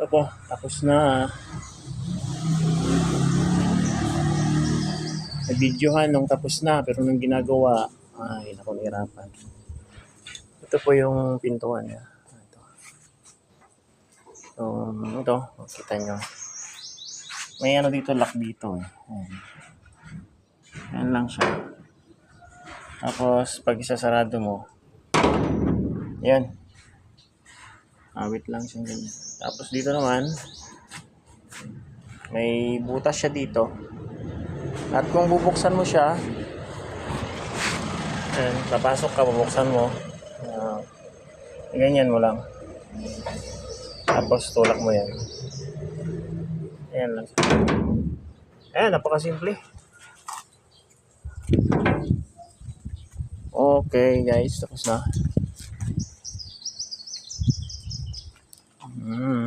Ito po, tapos na. Nabidyohan nung tapos na, pero nung ginagawa, ay, naku. Ito po yung pintuan niya. Ito. So, ito, kita nyo. May ano dito, lock dito eh. Ayan lang siya. Tapos, pag isasarado mo, yan. Awit lang siya ganyan. Tapos dito naman, may butas siya dito. At kung bubuksan mo siya, ayan, papasok ka, bubuksan mo. Ah, ganyan mo lang. Tapos tulak mo yan. Ayan lang. Ayan, napakasimple. Okay guys, tapos na. Mm.